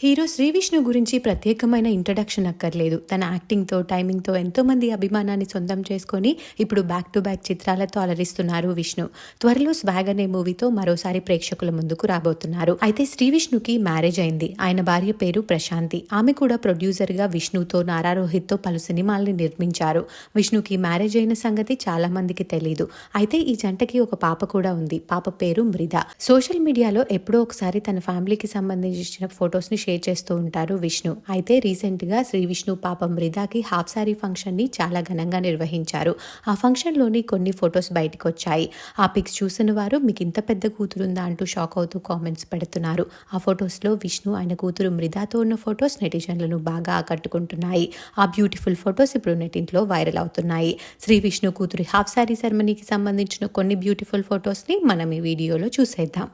Hero Sri Vishnu గురించి ప్రత్యేకమైన introduction అక్కర్లేదు. తన యాక్టింగ్తో టైమింగ్తో ఎంతోమంది అభిమానాన్ని సొంతం చేసుకొని ఇప్పుడు బ్యాక్ టు బ్యాక్ చిత్రాలతో అలరిస్తున్నారు విష్ణు. త్వరలో స్వాగ్ అనే మూవీతో మరోసారి ప్రేక్షకుల ముందుకు రాబోతున్నారు. అయితే శ్రీ విష్ణుకి మ్యారేజ్ అయింది. ఆయన భార్య పేరు ప్రశాంతి. ఆమె కూడా ప్రొడ్యూసర్గా విష్ణుతో నారా రోహిత్తో పలు సినిమాల్ని నిర్మించారు. విష్ణుకి మ్యారేజ్ అయిన సంగతి చాలా మందికి తెలియదు అయితే ఈ జంటకి ఒక పాప కూడా ఉంది. పాప పేరు మృద సోషల్ మీడియాలో ఎప్పుడో ఒకసారి తన ఫ్యామిలీకి సంబంధించిన ఫొటోస్ని షేర్ చేస్తూ ఉంటారు విష్ణు. అయితే రీసెంట్గా శ్రీ విష్ణు పాపం మృదాకి హాఫ్ సారీ ఫంక్షన్ని చాలా ఘనంగా నిర్వహించారు. ఆ ఫంక్షన్లోని కొన్ని ఫొటోస్ బయటకు వచ్చాయి. ఆ పిక్స్ చూసిన వారు మీకు ఇంత పెద్ద కూతురుందా? అంటూ షాక్ అవుతూ కామెంట్స్ పెడుతున్నారు. ఆ ఫొటోస్లో విష్ణు ఆయన కూతురు మృదాతో ఉన్న ఫొటోస్ నెటిజన్లను బాగా ఆకట్టుకుంటున్నాయి. ఆ బ్యూటిఫుల్ ఫొటోస్ ఇప్పుడు నెటింట్లో వైరల్ అవుతున్నాయి. శ్రీ విష్ణు కూతురి హాఫ్ సారీ సెరమనీకి సంబంధించిన కొన్ని బ్యూటిఫుల్ ఫొటోస్ని మనం ఈ వీడియోలో చూసేద్దాం.